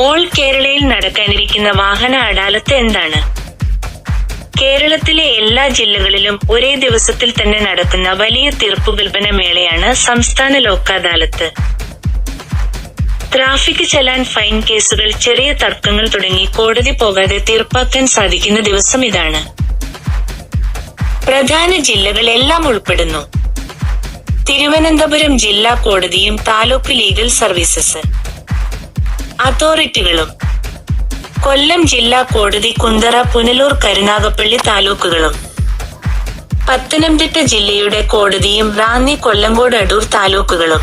All കേരളയിൽ നടക്കാനിരിക്കുന്ന വാഹന അടാലത്ത് എന്താണ്? കേരളത്തിലെ എല്ലാ ജില്ലകളിലും ഒരേ ദിവസത്തിൽ തന്നെ നടക്കുന്ന വലിയ തീർപ്പുകൽപ്പന മേളയാണ് സംസ്ഥാന ലോക് അദാലത്ത് ട്രാഫിക് ചലാൻ ഫൈൻ കേസുകൾ ചെറിയ തർക്കങ്ങൾ തുടങ്ങി കോടതി പോകാതെ തീർപ്പാക്കാൻ സാധിക്കുന്ന ദിവസം ഇതാണ്. പ്രധാന ജില്ലകൾ എല്ലാം ഉൾപ്പെടുന്നു. തിരുവനന്തപുരം ജില്ലാ കോടതിയും താലൂക്ക് ലീഗൽ സർവീസസ്. അതോറിറ്റികളും കൊല്ലം ജില്ലാ കോടതി കുന്തറ പുനലൂർ കരുനാഗപ്പള്ളി താലൂക്കുകളും പത്തനംതിട്ട ജില്ലയുടെ കോടതിയും റാന്നി കൊല്ലങ്കോട് അടൂർ താലൂക്കുകളും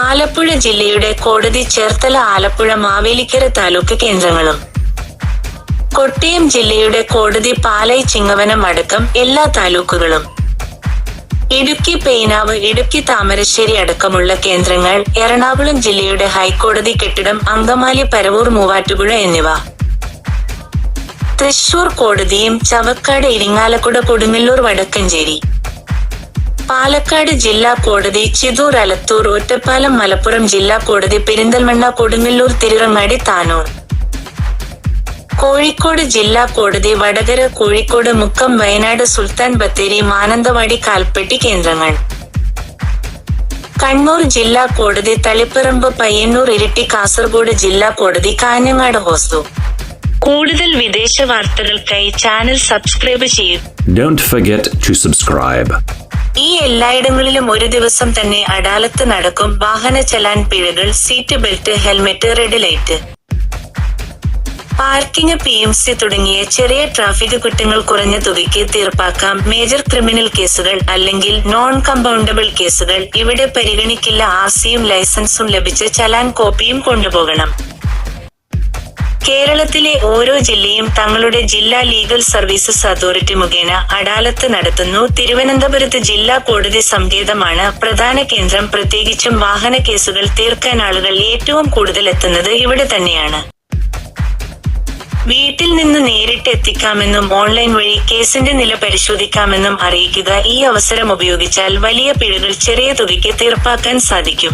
ആലപ്പുഴ ജില്ലയുടെ കോടതി ചേർത്തല ആലപ്പുഴ മാവേലിക്കര താലൂക്ക് കേന്ദ്രങ്ങളും കൊട്ടിയം ജില്ലയുടെ കോടതി പാലൈ ചിങ്ങവനം അടക്കം എല്ലാ താലൂക്കുകളും ഇടുക്കി പേനാവ് ഇടുക്കി താമരശ്ശേരി അടക്കമുള്ള കേന്ദ്രങ്ങൾ എറണാകുളം ജില്ലയുടെ ഹൈക്കോടതി കെട്ടിടം അങ്കമാലി പരവൂർ മൂവാറ്റുപുഴ എന്നിവ. തൃശൂർ കോടതിയും ചവക്കാട് ഇരിങ്ങാലക്കുട കൊടുങ്ങല്ലൂർ വടക്കഞ്ചേരി. പാലക്കാട് ജില്ലാ കോടതി ചിതൂർ അലത്തൂർ ഒറ്റപ്പാലം മലപ്പുറം ജില്ലാ കോടതി പെരിന്തൽമണ്ണ കൊടുങ്ങല്ലൂർ തിരുറങ്ങാടി താനൂർ. കോഴിക്കോട് ജില്ലാ കോടതി വടകര കോഴിക്കോട് മുക്കം വയനാട് സുൽത്താൻ ബത്തേരി മാനന്തവാടി കാൽപ്പെട്ടി കേന്ദ്രങ്ങൾ. കണ്ണൂർ ജില്ലാ കോടതി തളിപ്പറമ്പ് പയ്യന്നൂർ ഇരിട്ടി കാസർഗോഡ് ജില്ലാ കോടതി കാഞ്ഞങ്ങാട് ഹോസ്തു കൂടുതൽ വിദേശ വാർത്തകൾക്കായി ചാനൽ സബ്സ്ക്രൈബ് ചെയ്യൂ. ഡോണ്ട് ടു സബ്സ്ക്രൈബ് ഈ എല്ലായിടങ്ങളിലും ഒരു ദിവസം തന്നെ അഡാലത്ത് നടക്കും. വാഹന challan പിഴകൾ seat belt helmet red light. Parking P M C തുടങ്ങിയ ചെറിയ ട്രാഫിക് കുറ്റങ്ങൾ കുറഞ്ഞ തുകയ്ക്ക് തീർപ്പാക്കാം. മേജർ ക്രിമിനൽ കേസുകൾ അല്ലെങ്കിൽ നോൺ കമ്പൗണ്ടബിൾ കേസുകൾ ഇവിടെ പരിഗണിക്കില്ല. ആർ സിയും ലൈസൻസും ലഭിച്ച ചലാൻ കോപ്പിയും കൊണ്ടുപോകണം. കേരളത്തിലെ ഓരോ ജില്ലയും തങ്ങളുടെ ജില്ലാ ലീഗൽ സർവീസസ് അതോറിറ്റി മുഖേന അഡാലത്ത് നടത്തുന്നു. തിരുവനന്തപുരത്ത് ജില്ലാ കോടതി സങ്കേതമാണ് പ്രധാന കേന്ദ്രം. പ്രത്യേകിച്ചും വാഹന കേസുകൾ തീർക്കാൻ ആളുകൾ ഏറ്റവും കൂടുതൽ എത്തുന്നത് ഇവിടെ തന്നെയാണ്. വീട്ടിൽ നിന്ന് നേരിട്ട് എത്തിക്കാമെന്നും ഓൺലൈൻ വഴി കേസിന്റെ നില പരിശോധിക്കാമെന്നും അറിയിക്കുക ഈ അവസരം ഉപയോഗിച്ചാൽ വലിയ പിഴകൾ ചെറിയ തുകയ്ക്ക് തീർപ്പാക്കാൻ സാധിക്കും.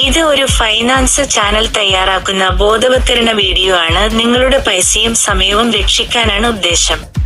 ഇത് ഒരു ഫൈനാൻസ് ചാനൽ തയ്യാറാക്കുന്ന ബോധവത്കരണ വീഡിയോ ആണ്. നിങ്ങളുടെ പൈസയും സമയവും രക്ഷിക്കാനാണ് ഉദ്ദേശം.